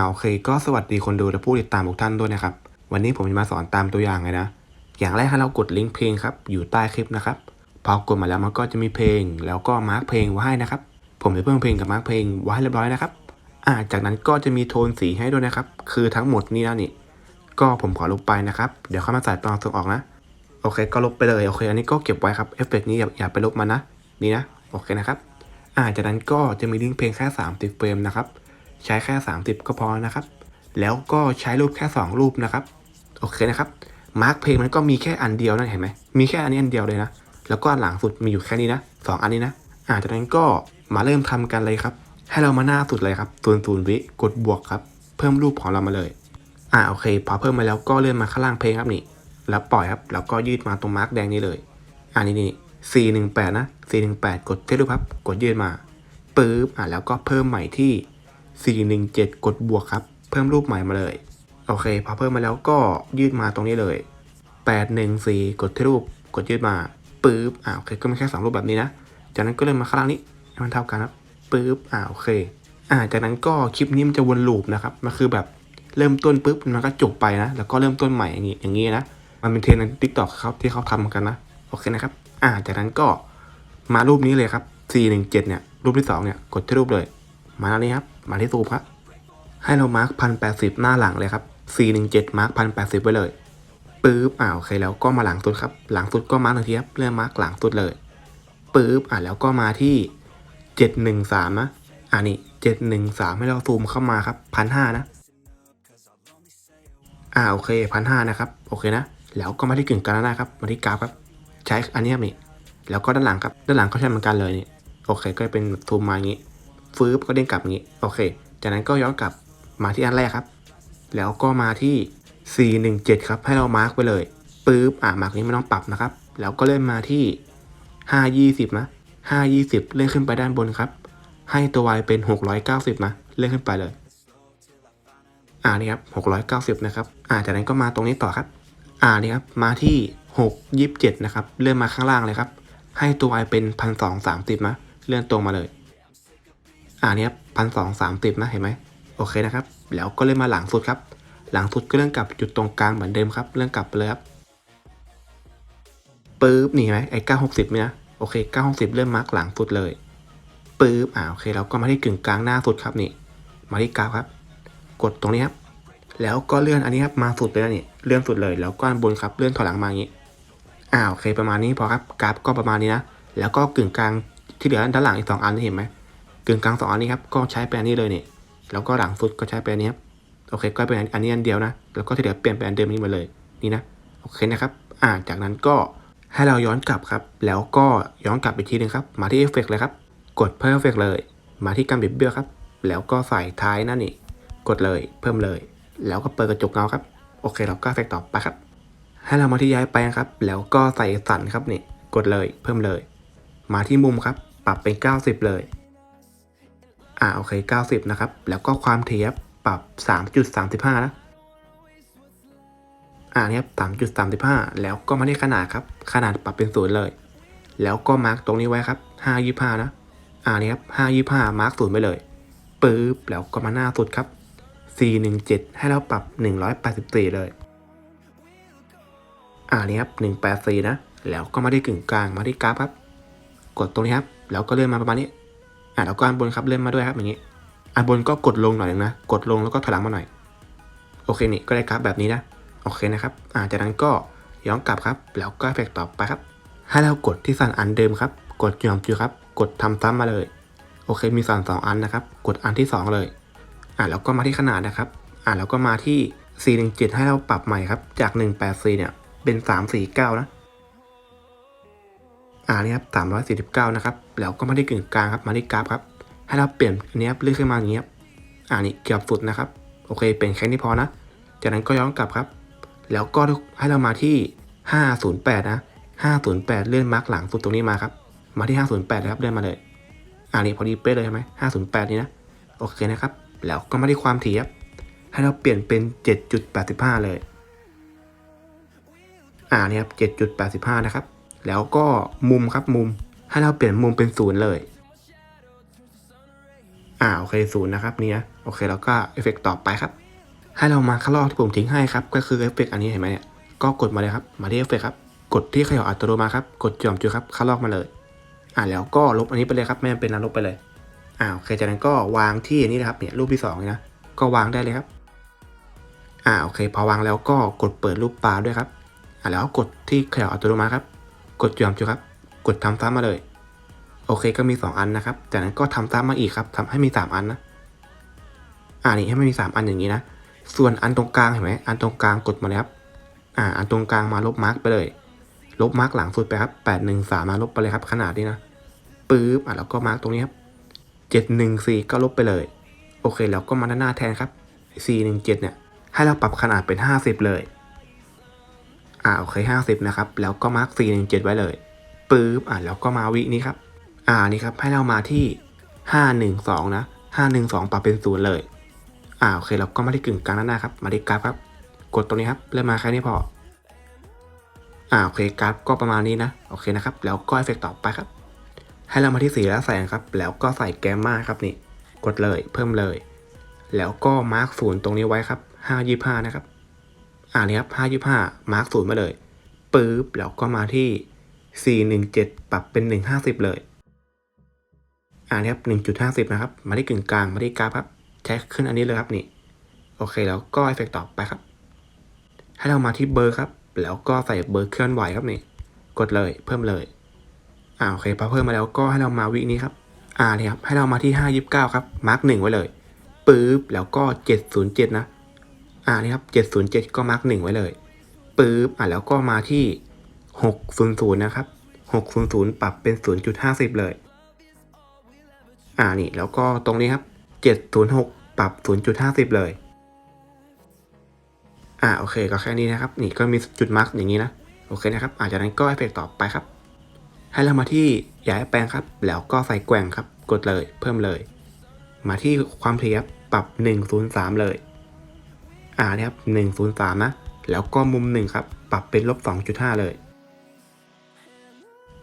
าโอเคก็สวัสดีคนดูและผู้ติดตามทุกท่านด้วยนะครับ วันนี้ผมจะมาสอนตามตัวอย่างเลยนะ อย่างแรกให้เรากดลิงก์เพลงครับ อยู่ใต้คลิปนะครับ พอกดมาแล้วมันก็จะมีเพลง แล้วก็มาร์กเพลงไว้ให้นะครับ ผมจะเพิ่มเพลงกับมาร์กเพลงไว้ให้เรียบร้อยนะครับอ่าจากนั้นก็จะมีโทนสีให้ด้วยนะครับ คือทั้งหมดนี่นะนี่ ก็ผมขอลบไปนะครับ เดี๋ยวเข้ามาใส่ตอนส่งออกนะ โอเค ก็ลบไปเลย โอเค อันนี้ก็เก็บไว้ครับเอฟเฟกต์นี้อย่าอย่าไปลบมันนะ นี่นะ โอเคนะครับ อ่าจากนั้นก็จะมีลิงก์เพลงแค่30เฟรมนะครับ ใช้แค่ 30 ก็พอนะครับ แล้วก็ใช้รูปแค่ 2 รูปนะครับ โอเคนะครับมาร์กเพลงมันก็มีแค่อันเดียวนะเห็นไหมมีแค่อันนี้อันเดียวเลยนะ แล้วก็อันหลังสุดมีอยู่แค่นี้นะสองอันนี้นะอ่าจากนั้นก็มาเริ่มทำกันเลยครับ ให้เรามาหน้าสุดเลยครับศูนย์ศูนย์วิกดบวกครับ เพิ่มรูปของเรามาเลย อ่าโอเค พอเพิ่มมาแล้วก็เลื่อนมาข้างล่างเพลงครับนี่ แล้วปล่อยครับ แล้วก็ยืดมาตรงมาร์กแดงนี้เลย อ่านี่นี่สี่หนึ่งแปดนะสี่หนึ่งแปดกดเทรูปครับ กดยืดมาปึ๊บอ่าแล้วก็เพิ่มใหม่ที่ สี่หนึ่งเจ็ดกดบวกครับ เพิ่มรูปใหม่มาเลย โอเค พอเพิ่มมาแล้วก็ยืดมาตรงนี้เลยแปดหนึ่งสี่กดที่รูป กดยืดมาปึ๊บอ่าโอเค ก็มีแค่สองรูปแบบนี้นะ จากนั้นก็เลื่อนมาข้างล่างนี้ให้มันเท่ากันครับปึ๊บอ่าโอเค อ่า จากนั้นก็คลิปนี้มันจะวนลูปนะครับ มันคือแบบเริ่มต้นปุ๊บมันก็จบไปนะ แล้วก็เริ่มต้นใหม่อย่างนี้อย่างนี้นะ มันเป็นเทรนด์ในทิกตอกครับที่เขาทำกันนะ โอเคนะครับ อ่า จากนั้นก็มารูปนี้เลยครับ 417 เนี่ย รูปที่2เนี่ย กดที่รูปเลย มาอันนี้ครับ มาที่ซูมครับ ให้เรามาร์คพันแปดสิบหน้าหลังเลยครับ417 มาร์คพันแปดสิบไว้เลยปึ๊บอ่าโอเคแล้วก็มาหลังสุดครับ หลังสุดก็มาร์คหนึ่งทีครับเลื่อมาร์คหลังสุดเลยปึ๊บอ่าแล้วก็มาที่713นะอ่านี่713ให้เราซูมเข้ามาครับพันห้านะอ่าโอเคพันห้านะครับโอเคนะ แล้วก็มาที่กึ่งกลางหน้าครับมาที่กราฟครับ ใช้อันนี้ครับนี่แล้วก็ด้านหลังครับด้านหลังก็ใช้เหมือนกันเลยนี่โอเคก็เป็นซูมมาอย่างนี้ ฟื้บก็เด้งกลับงนี้ โอเค จากนั้นก็ย้อนกลับมาที่อันแรกครับ แล้วก็มาที่ 417 ครับ ให้เรามาร์กไปเลยปึ๊บ อ่ามาร์กนี้ไม่ต้องปรับนะครับ แล้วก็เล่นมาที่ 520 นะ 520 เลื่อนขึ้นไปด้านบนครับ ให้ตัว y เป็น 690 นะ เลื่อนขึ้นไปเลย อ่านี่ครับหกร้อยเก้าสิบนะครับ อ่าจากนั้นก็มาตรงนี้ต่อครับ อ่านี่ครับ มาที่หกยี่สิบเจ็ดนะครับ เลื่อนมาข้างล่างเลยครับ ให้ตัว i เป็นพันสองสามสิบนะ เลื่อนตรงมาเลย อ่านี่ครับพันสองสามสิบนะเห็นไหมโอเคนะครับ แล้วก็เลื่อนมาหลังสุดครับ หลังสุดก็เลื่อนกลับจุดตรงกลางเหมือนเดิมครับเลื่อนกลับเลยครับปึ๊บนี่เห็นไหมไอ้เก้าหกสิบเนี่ยนะโอเคเก้าหกสิบเลื่อนมาร์กหลังสุดเลยปึ๊บอ่าโอเคแล้วก็มาที่กึ่งกลางหน้าสุดครับนี่ มาที่กราฟครับ กดตรงนี้ครับ แล้วก็เลื่อนอันนี้ครับมาสุดเลยนะนี่เลื่อนสุดเลย แล้วก็บนครับเลื่อนถอยหลังมาอย่างนี้อ่าโอเคประมาณนี้พอครับกราฟก็ประมาณนี้นะแล้วก็กึ่งกลางที่เหลือด้านหลังอีกสองอันเห็นไหม กึ่งกลางสองอันนี้ครับก็ใช้เป็นนี้เลยเนี่ยแล้วก็หลังสุดก็ใช้เป็นนี้ครับโอเคก็เป็นอันนี้อันเดียวนะ แล้วก็ที่เหลือเปลี่ยนเป็นอันเดิมนี้มาเลยนี่นะโอเคนะครับ อ่าจากนั้นก็ให้เราย้อนกลับครับ แล้วก็ย้อนกลับอีกทีหนึงครับ มาที่เอฟเฟกเลยครับ กดเพิ่มเอฟเฟกเลย มาที่การบิดเบี้ยวครับ แล้วก็ใส่ท้ายนั่นนี่ กดเลยเพิ่มเลย แล้วก็เปิดกระจกเงาครับ โอเคเราก็เฟกต่อไปครับ ให้เรามาที่ย้ายไปครับ แล้วก็ใส่สันครับนี่ กดเลยเพิ่มเลย มาที่มุมครับ ปรับเป็น 90 เลย อ่าโอเค 90 นะครับ แล้วก็ความถี่ครับปรับ 3.35นะอ่านี่ครับ3.35 แล้วก็มาที่ขนาดครับ ขนาดปรับเป็นศูนย์เลย แล้วก็มาร์กตรงนี้ไว้ครับ525 นะอ่านี่ครับ525 มาร์กศูนย์ไปเลยปึ๊บแล้วก็มาหน้าสุดครับ 417 ให้เราปรับ 184 เลย อ่านี่ครับ184 นะ แล้วก็มาที่กึ่งกลางมาที่กราฟครับ กดตรงนี้ครับ แล้วก็เลื่อนมาประมาณนี้ อ่าแล้วก็อันบนครับเลื่อนมาด้วยครับอย่างนี้อันบนก็กดลงหน่อยนึงนะ กดลงแล้วก็ถอยหลังมาหน่อย โอเคนี่ก็ได้กราฟแบบนี้นะ โอเคนะครับ อ่าจากนั้นก็ย้อนกลับครับ แล้วก็เอฟเฟกต่อไปครับ ให้เรากดที่สั่นอันเดิมครับ กดยอมจูครับ กดทำซ้ำมาเลย โอเค มีสั่นสองอันนะครับ กดอันที่สองเลย อ่าแล้วก็มาที่ขนาดนะครับ อ่าแล้วก็มาที่ 417 ให้เราปรับใหม่ครับ จาก 184 เนี่ย เป็น 349 นะ อ่านี่ครับ349นะครับ แล้วก็มาที่กึ่งกลางครับ มาที่กราฟครับ ให้เราเปลี่ยนอันนี้ครับเลื่อนขึ้นมาอย่างนี้ครับ อ่านี่เกือบสุดนะครับ โอเค เป็นแค่นี้พอนะ จากนั้นก็ย้อนกลับครับ แล้วก็ให้เรามาที่508นะ508เลื่อนมาร์กหลังสุดตรงนี้มาครับ มาที่508นะครับ เลื่อนมาเลย อ่านี่พอดีเป๊ะเลยใช่ไหม508นี่นะ โอเคนะครับ แล้วก็มาที่ความถี่ครับให้เราเปลี่ยนเป็น 7.85 เลย อ่านี่ครับ 7.85 นะครับ แล้วก็มุมครับมุม ให้เราเปลี่ยนมุมเป็นศูนย์เลย อ่าโอเคศูนย์นะครับเนี่ยโอเคแล้วก็เอฟเฟกต์ต่อไปครับ ให้เรามาข้างลอกที่ผมทิ้งให้ครับ ก็คือเอฟเฟกต์อันนี้เห็นไหมเนี่ย ก็กดมาเลยครับ มาที่เอฟเฟกต์ครับ กดที่ขย่าอัตโนมัติครับ กดจอมจุครับข้างลอกมาเลย อ่าแล้วก็ลบอันนี้ไปเลยครับ ไม่จำเป็นนะลบไปเลย อ่าโอเคจากนั้นก็วางที่นี่นะครับ เนี่ยรูปที่สองนะ ก็วางได้เลยครับ อ่าโอเค พอวางแล้วก็กดเปิดรูปปลาด้วยครับ อ่าแล้วกดที่ขย่าอัตโนมัติครับ กดจอมจุครับ กดทำซ้ำมาเลย โอเคก็มี 2 อันนะครับ จากนั้นก็ทำซ้ำมาอีกครับทำให้มี 3 อันนะ อ่านี่ให้มันมี 3 อันอย่างนี้นะ ส่วนอันตรงกลางเห็นไหมอันตรงกลางกดมาเลยครับอ่า อันตรงกลางมาลบมาร์กไปเลย ลบมาร์กหลังสุดไปครับแปดหนึ่งสามมาลบไปเลยครับ ขนาดนี้นะปึ๊บอะแล้วก็มาร์กตรงนี้ครับเจ็ดหนึ่งสี่ก็ลบไปเลย โอเคแล้วก็มาด้านหน้าแทนครับสี่หนึ่งเจ็ดเนี่ยให้เราปรับขนาดเป็นห้าสิบเลย อ่าโอเคห้าสิบนะครับ แล้วก็มาร์กสี่หนึ่งเจ็ดไว้เลยปึ๊บอะแล้วก็มาวินี้ครับ อ่านี่ครับให้เรามาที่ห้าหนึ่งสองนะห้าหนึ่งสองปรับเป็นศูนย์เลย อ่าโอเคเราก็มาที่กึ่งกลางด้านหน้าครับ มาที่กราฟครับ กดตรงนี้ครับเริ่มมาแค่นี้พอ อ่าโอเคกราฟก็ประมาณนี้นะโอเคนะครับ แล้วก็เอฟเฟกต์ต่อไปครับ ให้เรามาที่สีและแสงครับ แล้วก็ใส่แกมมาครับนี่ กดเลยเพิ่มเลย แล้วก็มาร์กศูนย์ตรงนี้ไว้ครับห้ายี่ห้านะครับ อ่านี่ครับห้ายี่ห้ามาร์กศูนย์มาเลยปึ๊บแล้วก็มาที่สี่หนึ่งเจ็ดปรับเป็นหนึ่งห้าสิบเลยอ่านี่ครับหนึ่งจุดห้าสิบนะครับ มาที่กึ่งกลางมาที่กราฟครับใช้ขึ้นอันนี้เลยครับนี่ โอเคแล้วก็เอฟเฟกต์ต่อไปครับ ให้เรามาที่เบอร์ครับ แล้วก็ใส่เบอร์เคลื่อนไหวครับนี่กดเลยเพิ่มเลยอ่าโอเคพอเพิ่มมาแล้วก็ให้เรามาวินี้ครับอ่าเนี่ยครับให้เรามาที่ห้ายิบเก้าครับมาร์กหนึ่งไว้เลยปึ๊บแล้วก็เจ็ดศูนย์เจ็ดนะ อ่านี่ครับเจ็ดศูนย์เจ็ดก็มาร์กหนึ่งไว้เลยปึ๊บอ่าแล้วก็มาที่หกศูนย์ศูนย์นะครับหกศูนย์ศูนย์ปรับเป็นศูนย์จุดห้าสิบเลย อ่านี่แล้วก็ตรงนี้ครับเจ็ดศูนย์หกปรับศูนย์จุดห้าสิบเลย อ่าโอเคก็แค่นี้นะครับ นี่ก็มีจุดมาร์กอย่างนี้นะ โอเคนะครับอาจากนั้นก็เอฟเฟกต์ต่อไปครับ ให้เรามาที่ย้ายแปลงครับ แล้วก็ใส่แกว่งครับ กดเลยเพิ่มเลย มาที่ความถี่ครับปรับ 103 เลย อ่าเนี่ยครับ103 นะ แล้วก็มุมหนึ่งครับ ปรับเป็นลบ 2.5 เลย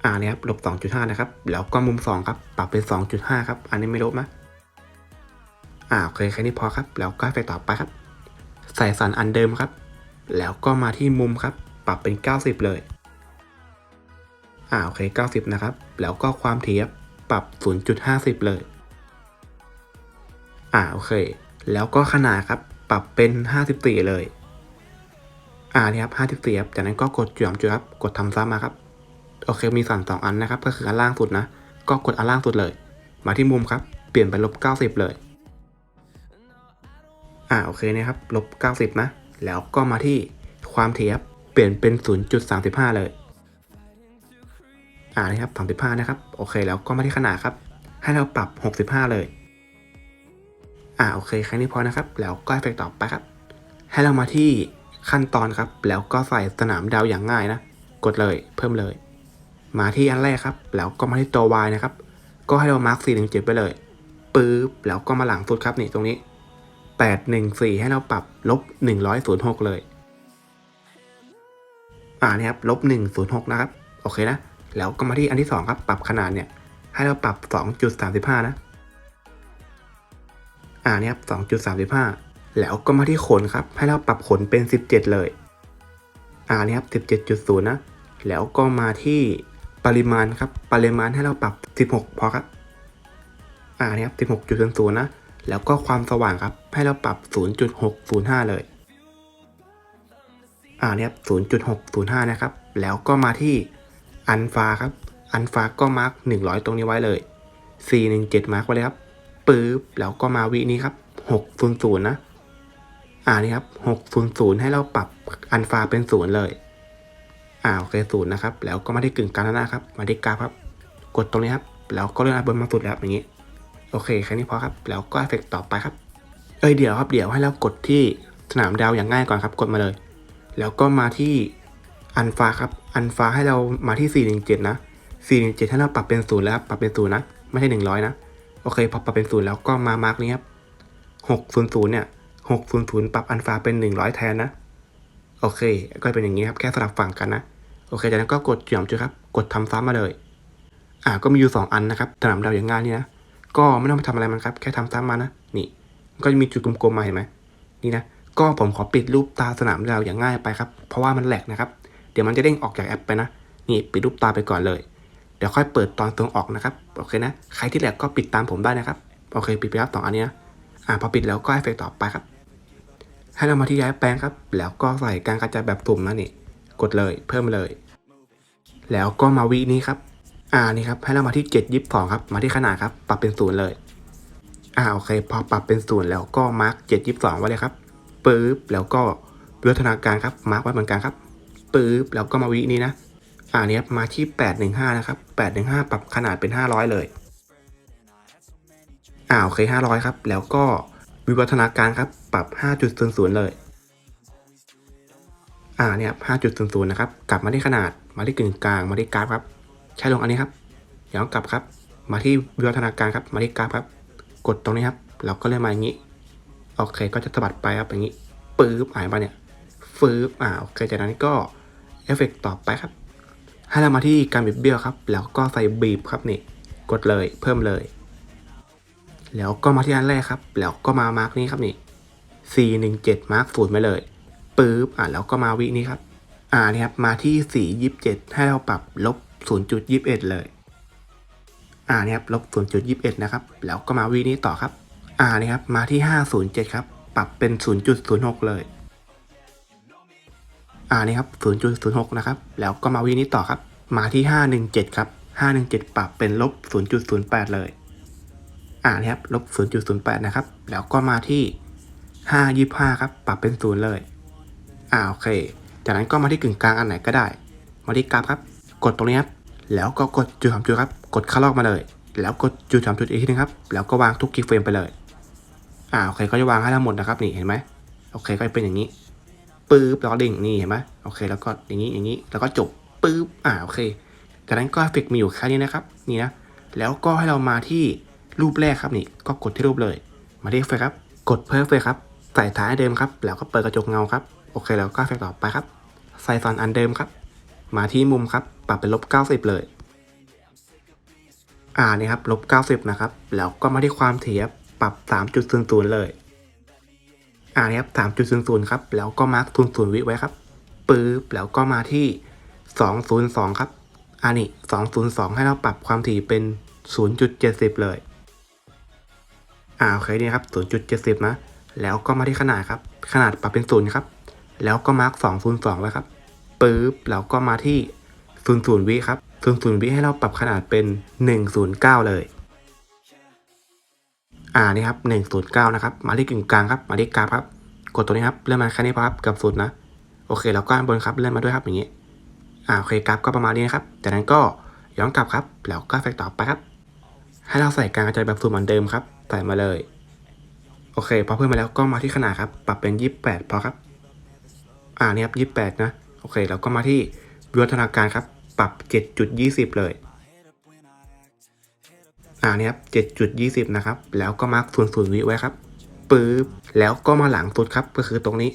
อ่าเนี่ยครับลบ 2.5 นะครับ แล้วก็มุม 2 ครับ ปรับเป็น 2.5 ครับ อันนี้ไม่ลบนะอ่าโอเคแค่นี้พอครับ แล้วก็ไปต่อไปครับ ใส่สันอันเดิมครับ แล้วก็มาที่มุมครับ ปรับเป็น 90 เลยอ่าโอเค 90 นะครับ แล้วก็ความถี่ครับปรับ 0.50 เลย อ่าโอเค แล้วก็ขนาดครับ ปรับเป็น 54 เลยอ่านี่ครับ54ครับจากนั้นก็กดจุ่มจุดครับกดทำซ้ำมาครับโอเคมีสั่นสองอันนะครับ ก็คืออันล่างสุดนะ ก็กดอันล่างสุดเลย มาที่มุมครับ เปลี่ยนเป็นลบ90เลย อ่าโอเคนะครับลบ90นะ แล้วก็มาที่ความถี่ครับเปลี่ยนเป็น0.35เลย อ่านี่ครับ35นะครับ โอเคแล้วก็มาที่ขนาดครับ ให้เราปรับ65เลย อ่าโอเคแค่นี้พอนะครับ แล้วก็เอฟเฟกต์ต่อไปครับ ให้เรามาที่ขั้นตอนครับ แล้วก็ใส่สนามดาวอย่างง่ายนะ กดเลยเพิ่มเลย มาที่อันแรกครับ แล้วก็มาที่ตัว Y นะครับ ก็ให้เรามาร์ค417ไปเลยปึ๊บแล้วก็มาหลังสุดครับนี่ตรงนี้814ให้เราปรับลบ106เลย อ่านี่ครับลบ106นะครับ โอเคนะ แล้วก็มาที่อันที่2ครับ ปรับขนาดเนี่ย ให้เราปรับ2.35นะ อ่านี่ครับ2.35 แล้วก็มาที่ขนครับ ให้เราปรับขนเป็น 17 เลย อ่านี่ครับ17.0 นะ แล้วก็มาที่ปริมาณครับ ปริมาณให้เราปรับ 16 พอครับ อ่านี่ครับ16.00นะ แล้วก็ความสว่างครับ ให้เราปรับ 0.605 เลย อ่านี่ครับ0.605 นะครับ แล้วก็มาที่อันฟาครับ อันฟาก็มาร์ก100 ตรงนี้ไว้เลย 417 มาร์กไว้เลยครับ ปึ๊บแล้วก็มาวินี้ครับ600นะอ่านี่ครับ600ให้เราปรับอันฟาเป็น0เลยอ่าโอเคศูนย์นะครับ แล้วก็มาที่กึ่งกลางด้านหน้าครับ มาที่กราฟครับ กดตรงนี้ครับ แล้วก็เลื่อนอันบนมาสุดแล้วครับอย่างนี้ โอเคแค่นี้พอครับ แล้วก็เอฟเฟกต์ต่อไปครับ เอ้ยเดี๋ยวครับ เดี๋ยวให้เรากดที่สนามดาวอย่างง่ายก่อนครับ กดมาเลย แล้วก็มาที่อันฟาครับ อันฟาให้เรามาที่ 417 นะ 417 ให้เราปรับเป็นศูนย์แล้วครับปรับเป็นศูนย์นะ ไม่ใช่ 100 นะ โอเค พอปรับเป็นศูนย์แล้วก็มามาร์กนี้ครับ600เนี่ย600ปรับอันฟาเป็น100แทนนะ โอเค ก็เป็นอย่างนี้ครับ แค่สลับฝั่งกันนะ โอเค จากนั้นก็กดจุ่มจุดครับ กดทำซ้ำมาเลย อ่า ก็มีอยู่2อันนะครับสนามดาวอย่างง่ายนี่นะ ก็ไม่ต้องไปทำอะไรมันครับ แค่ทำซ้ำมานะ นี่ก็จะมีจุดกลมๆมาเห็นไหมนี่นะ ก็ผมขอปิดรูปตาสนามเราอย่างง่ายไปครับ เพราะว่ามันแหลกนะครับ เดี๋ยวมันจะเด้งออกจากแอปไปนะ นี่ปิดรูปตาไปก่อนเลย เดี๋ยวค่อยเปิดตอนตรงออกนะครับ โอเคนะ ใครที่แหลกก็ปิดตามผมได้นะครับ โอเค ปิดไปครับสองอันนี้นะ อ่า พอปิดแล้วก็เอฟเฟกต์ต่อไปครับ ให้เรามาที่ย้ายแปลงครับ แล้วก็ใส่การกระจายแบบสุ่มนะนี่ กดเลย เพิ่มเลย แล้วก็มาวินี้ครับ อ่า นี่ครับ ให้เรามาที่7ยิบสองครับ มาที่ขนาดครับ ปรับเป็นศูนย์เลย อ่า โอเค พอปรับเป็นศูนย์แล้วก็มาร์กเจ็ดยิบสองไว้เลยครับ ปึ๊บ แล้วก็วิวัฒนาการครับ มาร์กไว้เหมือนกันครับ ปึ๊บ แล้วก็มาวินี้นะ อ่าเนี้ยมาที่แปดหนึ่งห้านะครับแปดหนึ่งห้าปรับขนาดเป็นห้าร้อยเลยอ่าโอเคห้าร้อยครับ แล้วก็วิวัฒนาการครับ ปรับห้าจุดศูนย์ศูนย์เลย อ่าเนี่ยห้าจุดศูนย์ศูนย์นะครับ กลับมาที่ขนาด มาที่กึ่งกลาง มาที่กราฟครับ ใช้ลงอันนี้ครับย้อนกลับครับ มาที่วิวัฒนาการครับ มาที่กราฟครับ กดตรงนี้ครับ เราก็เลยมาอย่างนี้ โอเค ก็จะสะบัดไปครับอย่างนี้ปื๊บหายไปเนี่ยฟืบอ่า โอเค จากนั้นก็เอฟเฟกต์ต่อไปครับ ให้เรามาที่การบีบเบี้ยวครับ แล้วก็ใส่บีบครับนี่ กดเลยเพิ่มเลย แล้วก็มาที่อันแรกครับ แล้วก็มามาร์กนี้ครับนี่4 1 7มาร์กศูนย์ไปเลยปึ๊บอะแล้วก็มาวินี้ครับ อ่านี่ครับมาที่ 4 27 ให้เราปรับลบ 0.21 เลย อ่านี่ครับลบ 0.21 นะครับ แล้วก็มาวินี้ต่อครับ อ่านี่ครับมาที่ 507 ครับ ปรับเป็น 0.06 เลย อ่านี่ครับ 0.06 นะครับ แล้วก็มาวินี้ต่อครับ มาที่ 517 ครับ 517 ปรับเป็นลบ 0.08 เลย อ่านี่ครับ ลบ 0.08 นะครับ แล้วก็มาที่ 525 ครับ ปรับเป็น 0 เลย อ่าโอเค จากนั้นก็มาที่กึ่งกลางอันไหนก็ได้ มาที่กราฟครับ กดตรงนี้ครับ แล้วก็กดจุดสามจุดครับ กดเข้าลอกมาเลย แล้วกดจุดสามจุดอีกทีนึงครับ แล้วก็วางทุกกีเฟรมไปเลย อ่าโอเค ก็จะวางให้ทั้งหมดนะครับ นี่เห็นไหมโอเค ก็จะเป็นอย่างนี้ ปึ๊บแล้วก็ดิ่งนี่เห็นไหมโอเค แล้วก็อย่างนี้อย่างนี้แล้วก็จบปึ๊บอ่าโอเคจากนั้นก็เฟเฟกมีอยู่แค่นี้นะครับนี่นะแล้วก็ให้เรามาที่รูปแรกครับนี่ก็กดที่รูปเลย มาที่เฟกครับ กดเพิ่มเฟกครับใส่ท้ายเดิมครับ แล้วก็เปิดกระจกเงาครับโอเค แล้วก็เฟกต่อไปครับใส่ซอนอันเดิมครับ มาที่มุมครับปรับเป็นลบ90 เลย อ่านี่ครับลบ90นะครับแล้วก็มาที่ความถี่ครับปรับ 3.00เลย อ่านี่ครับสามจุดศูนย์ศูนย์ครับ แล้วก็มาร์คศูนย์ศูนย์วิไว้ครับปื๊บแล้วก็มาที่สองศูนย์สองครับอันนี้สองศูนย์สองให้เราปรับความถี่เป็นศูนย์จุดเจ็ดสิบเลย อ่าโอเคนี่ครับศูนย์จุดเจ็ดสิบนะ แล้วก็มาที่ขนาดครับ ขนาดปรับเป็นศูนย์ครับ แล้วก็มาร์คสองศูนย์สองไว้ครับปื๊บแล้วก็มาที่ศูนย์ศูนย์วิครับศูนย์ศูนย์วิให้เราปรับขนาดเป็นหนึ่งศูนย์เก้าเลย อ่านี่ครับ109นะครับมาที่กึ่งกลางครับมาที่กราฟครับกดตัวนี้ครับเลื่อนมาแค่นี้พอครับกับศูนย์นะโอเคแล้วก็บนครับเลื่อนมาด้วยครับอย่างนี้อ่าโอเคกราฟก็ประมาณนี้นะครับจากนั้นก็ย้อนกลับครับแล้วก็เฟกต่อไปครับ ให้เราใส่การกระจายแบบสูตรเหมือนเดิมครับใส่มาเลยโอเคพอเพิ่มมาแล้วก็มาที่ขนาดครับ ปรับเป็น 28 พอครับ อ่านี่ครับ 28 นะ โอเค แล้วก็มาที่วิวัฒนาการครับ ปรับ 7.20 เลย อ่านี่ครับ7.20นะครับ แล้วก็มาร์ค00วิไว้ครับปึ๊บแล้วก็มาหลังสุดครับก็คือตรงนี้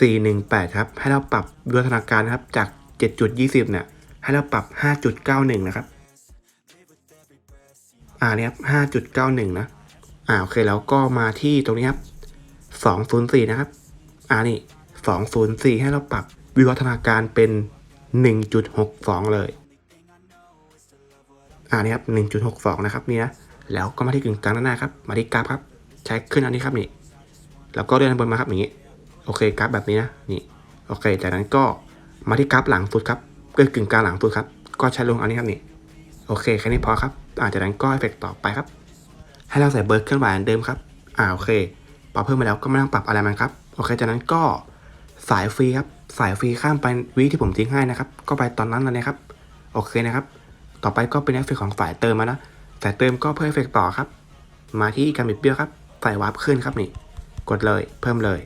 418ครับ ให้เราปรับวิวัฒนาการนะครับจาก7.20เนี่ย ให้เราปรับ5.91นะครับ อ่านี่ครับ5.91นะ อ่าโอเคแล้วก็มาที่ตรงนี้ครับ204นะครับ อ่านี่204ให้เราปรับวิวัฒนาการเป็น1.62เลย อ่านี่ครับ1.62นะครับนี่นะแล้วก็มาที่กึ่งกลางด้านหน้าครับมาที่กราฟครับ ใช้ขึ้นอันนี้ครับนี่แล้วก็เลื่อนบนมาครับอย่างนี้โอเคกราฟแบบนี้นะนี่โอเค จากนั้นก็มาที่กราฟหลังสุดครับก็คือกึ่งกลางหลังสุดครับก็ใช้ลงอันนี้ครับนี่โอเคแค่นี้พอครับอ่าจากนั้นก็เอฟเฟกต์ต่อไปครับ ให้เราใส่เบอร์เคลื่อนไหวเดิมครับอ่าโอเคปรับเพิ่มมาแล้วก็ไม่ต้องปรับอะไรมันครับโอเคจากนั้นก็สายฟรีครับสายฟรีข้ามไปวิที่ผมทิ้งให้นะครับ ก็ไปตอนนั้นเลยนะครับ โอเคนะครับ ต่อไปก็เป็นเอฟเฟกของสายเติมมานะสายเติมก็เพิ่มเอฟเฟกต่อครับ มาที่การบิดเบี้ยวครับใส่วาร์ปขึ้นครับนี่ กดเลยเพิ่มเลย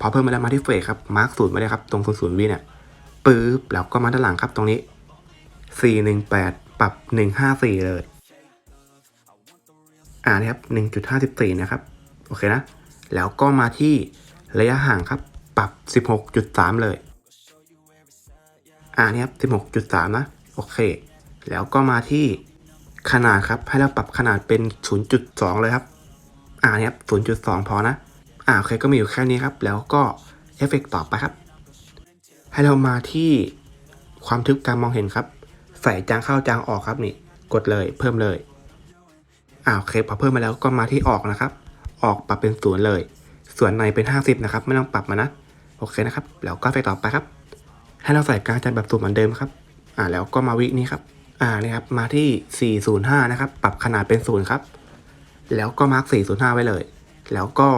พอเพิ่มมาแล้วมาที่เฟกครับมาร์คศูนย์มาเลยครับตรงศูนย์ศูนย์วิเนี่ยปึ๊บแล้วก็มาด้านหลังครับตรงนี้ 418 ปรับ 154 เลย อ่านะครับ1.54 นะครับ โอเคนะ แล้วก็มาที่ระยะห่างครับ ปรับ 16.3 เลย อ่านี่ครับ16.3 นะ โอเค แล้วก็มาที่ขนาดครับให้เราปรับขนาดเป็น 0.2 เลยครับ อ่าเนี่ยครับ0.2 พอนะ อ่าโอเคก็มีอยู่แค่นี้ครับ แล้วก็เอฟเฟกต์ต่อไปครับ ให้เรามาที่ความทึบการมองเห็นครับ ใส่จางเข้าจางออกครับนี่ กดเลยเพิ่มเลย อ่าโอเคพอเพิ่มมาแล้วก็มาที่ออกนะครับ ออกปรับเป็นศูนย์เลย ส่วนในเป็น 50 นะครับ ไม่ต้องปรับมานะ โอเคนะครับ แล้วก็ไปต่อไปครับ ให้เราใส่การจัดแบบสูตรเหมือนเดิมครับ อ่าแล้วก็มาวินี้ครับ อ่านี่ครับมาที่ 405 นะครับ ปรับขนาดเป็นศูนย์ครับ แล้วก็มาร์ก405 ไว้เลย แล้วก็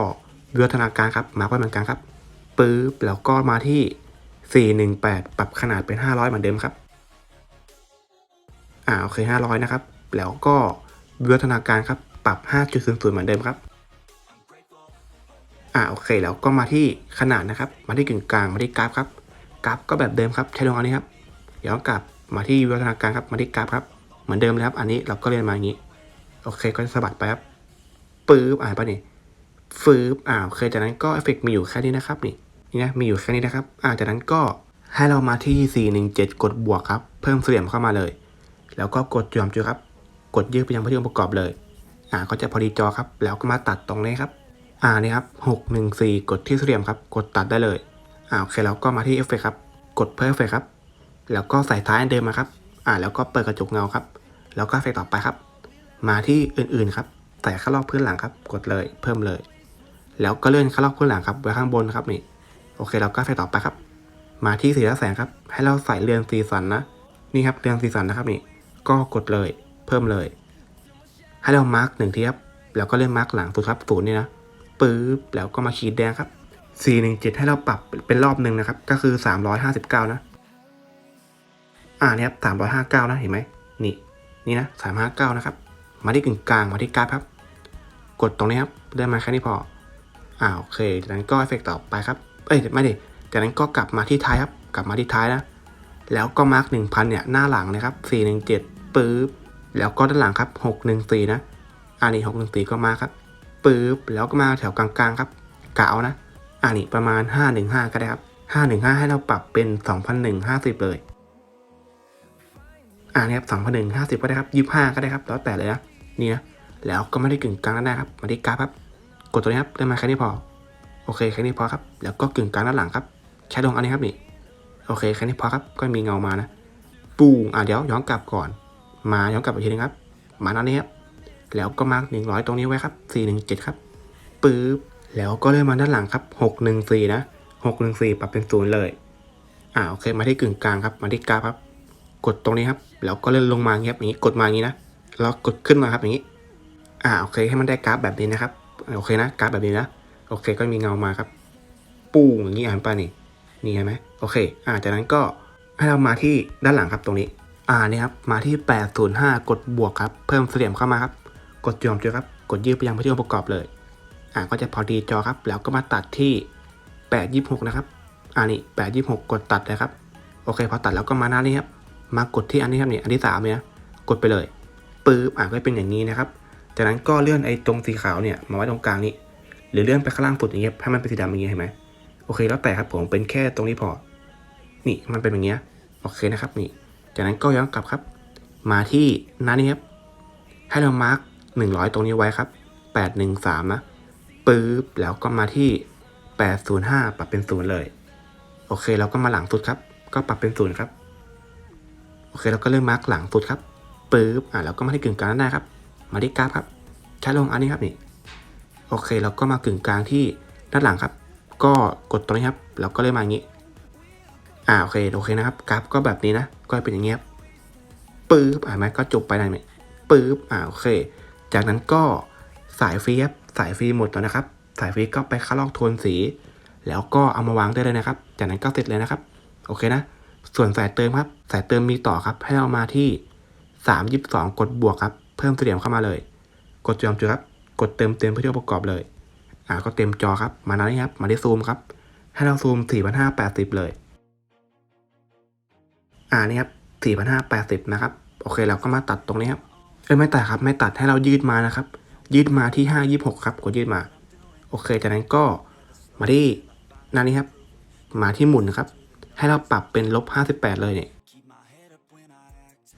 วิวัฒนาการครับ มาร์กไว้เหมือนกันครับปึ๊บแล้วก็มาที่ 418 ปรับขนาดเป็น 500 เหมือนเดิมครับ อ่าโอเค 500 นะครับ แล้วก็วิวัฒนาการครับ ปรับ 5.00 เหมือนเดิมครับ อ่าโอเค แล้วก็มาที่ขนาดนะครับ มาที่กึ่งกลาง มาที่กราฟครับ กราฟก็แบบเดิมครับ ใช้ลงอันนี้ครับย้อนกลับ มาที่วิวัฒนาการครับมาที่กราฟครับ เหมือนเดิมเลยครับ อันนี้เราก็เรียนมาอย่างนี้ โอเคก็จะสะบัดไปครับปื๊บอ่านปะนี่ฟืบอ่าโอเคจากนั้นก็เอฟเฟกต์มีอยู่แค่นี้นะครับนี่นี่นะมีอยู่แค่นี้นะครับอ่าจากนั้นก็ให้เรามาที่ 417 กดบวกครับ เพิ่มเสียมเข้ามาเลย แล้วก็กดจอมจุครับ กดยืดไปยังพื้นที่องค์ประกอบเลย อ่าก็จะพอดีจอครับ แล้วก็มาตัดตรงนี้ครับ อ่านี่ครับ 614 กดที่เสียมครับ กดตัดได้เลยอ่าโอเคแล้วก็มาที่เอฟเฟกครับ กดเพิ่มเอฟเฟกครับ แล้วก็ใส่ท้ายอันเดิมมาครับ อ่า แล้วก็เปิดกระจกเงาครับ แล้วก็เอฟเฟกต่อไปครับ มาที่อื่นๆครับ ใส่ข้างลอกพื้นหลังครับ กดเลย เพิ่มเลย แล้วก็เลื่อนข้างลอกพื้นหลังครับไว้ข้างบนครับนี่ โอเค แล้วก็เอฟเฟกต่อไปครับ มาที่สีและแสงครับ ให้เราใส่เรือนสีสันนะ นี่ครับ เรือนสีสันนะครับนี่ ก็กดเลย เพิ่มเลย ให้เรามาร์กหนึ่งทีครับ แล้วก็เลื่อนมาร์กหลังสุดครับศูนย์นี่นะปึ๊บ แล้วก็มาขีดแดงครับ417 ให้เราปรับเป็นรอบหนึ่งนะครับ ก็คือ 359 นะ อ่าเนี่ยครับ359นะเห็นไหมนี่นี่นะ359นะครับ มาที่กึ่งกลางมาที่กราฟครับ กดตรงนี้ครับได้มาแค่นี้พออ่าโอเคจากนั้นก็เอฟเฟกต์ต่อไปครับเอ้ยไม่ดิจากนั้นก็กลับมาที่ท้ายครับกลับมาที่ท้ายนะแล้วก็มาร์ก1,000เนี่ยหน้าหลังนะครับ417ปึ๊บแล้วก็ด้านหลังครับ614นะอันนี้614ก็มาครับปึ๊บแล้วก็มาแถวกลางๆครับกะเอานะอันนี้ประมาณ515ก็ได้ครับ515ให้เราปรับเป็น2,150เลย อ่านี่ครับ2,150ก็ได้ครับ25ก็ได้ครับ แล้วแต่เลยนะนี่นะแล้วก็ไม่ได้กึ่งกลางด้านหน้าครับมาที่กราฟครับกดตัวนี้ครับได้มาแค่นี้พอ โอเคแค่นี้พอครับ แล้วก็กึ่งกลางด้านหลังครับ ใช้ลงอันนี้ครับนี่โอเคแค่นี้พอครับก็มีเงามานะปูงอะเดี๋ยวย้อนกลับก่อน มาย้อนกลับอีกทีนึงครับ มาด้านนี้ครับแล้วก็มาร์กหนึ่งร้อยตรงนี้ไว้ครับสี่หนึ่งเจ็ดครับปึ๊บแล้วก็เลื่อนมาด้านหลังครับหกหนึ่งสี่นะหกหนึ่งสี่ปรับเป็นศูนย์เลย อ่าโอเค มาที่กึ่งกลางครับ มาที่กราฟครับ กดตรงนี้ครับ แล้วก็เลื่อนลงมาเงี้ยอย่างนี้กดมาอย่างนี้นะแล้วกดขึ้นมาครับอย่างนี้ อ่าโอเคให้มันได้กราฟแบบนี้นะครับโอเคนะกราฟแบบนี้นะโอเคก็มีเงามาครับ ปูงอย่างนี้อ่านป่ะนี่นี่เห็นไหมโอเค อ่าจากนั้นก็ให้เรามาที่ด้านหลังครับตรงนี้ อ่านี่ครับมาที่ 805 กดบวกครับเพิ่มเสียมเข้ามาครับ กดจอมจุดครับกดยืดไปยังพื้นที่องค์ประกอบเลย อ่าก็จะพอดีจอครับ แล้วก็มาตัดที่ 826 นะครับ อ่านี่826 กดตัดเลยครับ โอเคพอตัดแล้วก็มาหน้านี้ครับ มากดที่อันนี้ครับเนี่ยอันที่สามเนี่ยนะกดไปเลยปึ๊บอ่าก็เป็นอย่างนี้นะครับ จากนั้นก็เลื่อนไอ้ตรงสีขาวเนี่ยมาไว้ตรงกลางนี้ หรือเลื่อนไปข้างล่างสุดอย่างเงี้ยให้มันเป็นสีดำอย่างเงี้ยเห็นไหมโอเคแล้วแต่ครับผมเป็นแค่ตรงนี้พอ นี่มันเป็นอย่างเงี้ยโอเคนะครับนี่ จากนั้นก็ย้อนกลับครับ มาที่หน้านี้ครับให้เรามาร์กหนึ่งร้อยตรงนี้ไว้ครับแปดหนึ่งสามนะปึ๊บแล้วก็มาที่แปดศูนย์ห้าปรับเป็นศูนย์เลย โอเคแล้วก็มาหลังสุดครับ ก็ปรับเป็นศูนย์ครับ โอเคแล้วก็เริ่มมาร์กหลังสุดครับปึ๊บอ่าแล้วก็มาที่กึ่งกลางด้านหน้าครับ มาที่กราฟครับใช้ลงอันนี้ครับนี่โอเคแล้วก็มากึ่งกลางที่ด้านหลังครับ ก็กดตรงนี้ครับแล้วก็เริ่มมาอย่างนี้อ่าโอเคโอเคนะครับกราฟก็แบบนี้นะ ก็เป็นอย่างเงี้ยครับปึ๊บอ่าไหมก็จบไปได้ไหมปึ๊บอ่าโอเค จากนั้นก็สายฟรีครับสายฟรีหมดแล้วนะครับ สายฟรีก็ไปคัดลอกโทนสี แล้วก็เอามาวางได้เลยนะครับ จากนั้นก็เสร็จเลยนะครับ โอเคนะ ส่วนสายเติมครับ สายเติมมีต่อครับ ให้เรามาที่สามยิบสองกดบวกครับ เพิ่มเสียมเข้ามาเลย กดจอมจุดครับ กดเติมเต็มเพื่อที่ประกอบเลย อ่าก็เต็มจอครับ มาหน้านี้ครับ มาที่ซูมครับ ให้เราซูม4580เลย อ่านี่ครับ4580นะครับ โอเคเราก็มาตัดตรงนี้ครับ เอ้ยไม่ตัดครับ ไม่ตัดให้เรายืดมานะครับ ยืดมาที่526ครับ กดยืดมา โอเค จากนั้นก็มาที่น้านี้ครับ มาที่หมุนครับ ให้เราปรับเป็นลบ58 เลยเนี่ย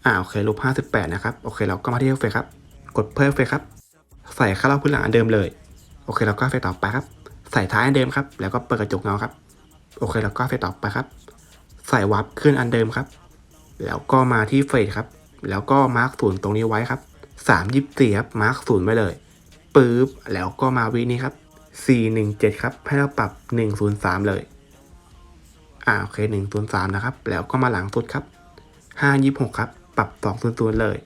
อ่าโอเคลบห้าสิบแปดนะครับ โอเคเราก็มาที่เอฟเฟกครับ กดเพิ่มเอฟเฟกครับ ใส่ค่าเล่าพื้นหลังอันเดิมเลย โอเคเราก็เฟกต่อไปครับ ใส่ท้ายอันเดิมครับ แล้วก็เปิดกระจกเงาครับ โอเคเราก็เฟกต่อไปครับ ใส่วับขึ้นอันเดิมครับ แล้วก็มาที่เฟสครับ แล้วก็มาร์กศูนย์ตรงนี้ไว้ครับสามยิบสี่ครับ มาร์กศูนย์ไว้เลยปึ๊บ แล้วก็มาวินี้ครับสี่หนึ่งเจ็ดครับ ให้เราปรับหนึ่งศูนย์สามเลย อ่าโอเคหนึ่งศูนย์สามนะครับ แล้วก็มาหลังสุดครับห้ายี่หกครับ ปรับสองศูนย์ศูนย์เลย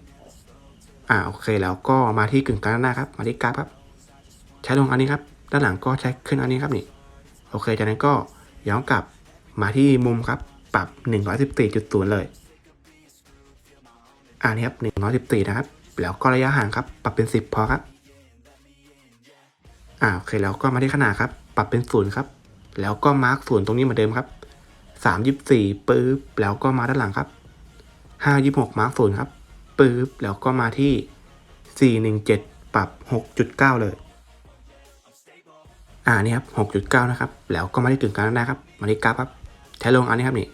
อ่าโอเคแล้วก็มาที่กึ่งกลางหน้าครับ มาที่กราฟครับ ใช้ลงอันนี้ครับ ด้านหลังก็ใช้ขึ้นอันนี้ครับนี่ โอเค จากนั้นก็ย้อนกลับมาที่มุมครับ ปรับ114.0เลย อ่านี่ครับ114นะครับ แล้วก็ระยะห่างครับ ปรับเป็น10พอครับ อ่าโอเคแล้วก็มาที่ขนาดครับ ปรับเป็น0ครับ แล้วก็มาร์กศูนย์ตรงนี้เหมือนเดิมครับ 324ปึ๊บแล้วก็มาด้านหลังครับ526มาร์กศูนย์ครับปึ๊บแล้วก็มาที่417ปรับ6.9เลย อ่านี่ครับ6.9นะครับ แล้วก็มาที่กึ่งกลางด้านหน้าครับ มาที่กราฟครับใช้ลงอันนี้ครับนี่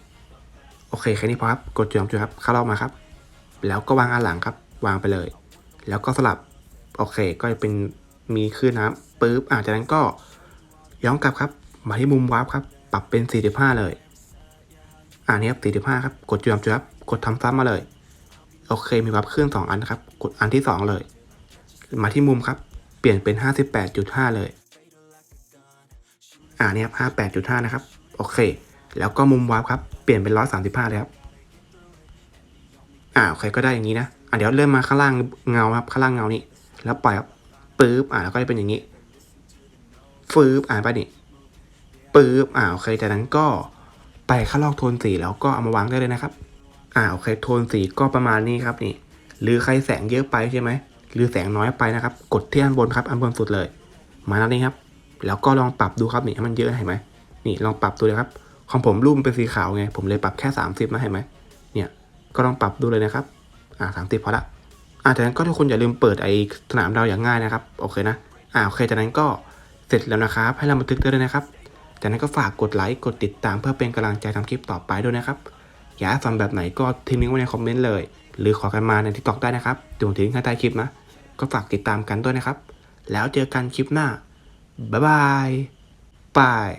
โอเคแค่นี้พอครับกดจุดจุดครับเข้าลอกมาครับ แล้วก็วางอันหลังครับ วางไปเลย แล้วก็สลับโอเคก็จะเป็นมีขึ้นนะครับปึ๊บอ่าจากนั้นก็ย้อนกลับครับ มาที่มุมวาร์ปครับ ปรับเป็น 45 เลย อ่านี่ครับ45ครับ กดจุดจุดครับ กดทำซ้ำมาเลย โอเค มีวาร์ปขึ้น2อันนะครับ กดอันที่2เลย มาที่มุมครับ เปลี่ยนเป็น58.5เลย อ่านี่ยครับห้าแปดจุดห้านะครับ โอเค แล้วก็มุมวาร์ปครับ เปลี่ยนเป็นร้อยสามสิบห้าเลยครับ อ่า โอเค ก็ได้อย่างนี้นะ อ่าเดี๋ยวเริ่มมาข้างล่างเงาครับ ข้างล่างเงานี้ แล้วปล่อยครับปึ๊บ อ่าแล้วก็จะเป็นอย่างนี้ฟืบอ่าไปนี่ปึ๊บอ่าโอเคจากนั้นก็ ไปข้าลอกโทนสีแล้วก็เอามาวางได้เลยนะครับ อ่าโอเคโทนสีก็ประมาณนี้ครับนี่ หรือใครแสงเยอะไปใช่ไหมหรือแสงน้อยไปนะครับ กดที่อันบนครับอันบนสุดเลย มาแล้วนี่ครับ แล้วก็ลองปรับดูครับนี่ให้มันเยอะเห็นไหมนี่ลองปรับดูเลยครับ ของผมรูปมันเป็นสีขาวไง ผมเลยปรับแค่ 30นะเห็นไหมเนี่ยก็ลองปรับดูเลยนะครับ อ่าสามสิบพอละอ่าจากนั้นก็ทุกคนอย่าลืมเปิดไอ้สนามเราอย่างง่ายนะครับโอเคนะอ่าโอเคจากนั้นก็เสร็จแล้วนะครับ ให้เราบันทึกได้เลยนะครับ จากนั้นก็ฝากกดไลค์กดติดตามเพื่อเป็นกำลังใจทำคลิปต่อไปด้วยนะครับ อยากฟังแบบไหนก็ทิ้งลิงก์ไว้ในคอมเมนต์เลย หรือขอกันมาในทิกตอกได้นะครับเดี๋ยวผมทิ้งข้างใต้คลิปนะ ก็ฝากติดตามกันด้วยนะครับ แล้วเจอกันคลิปหน้าบ๊ายบาย บาย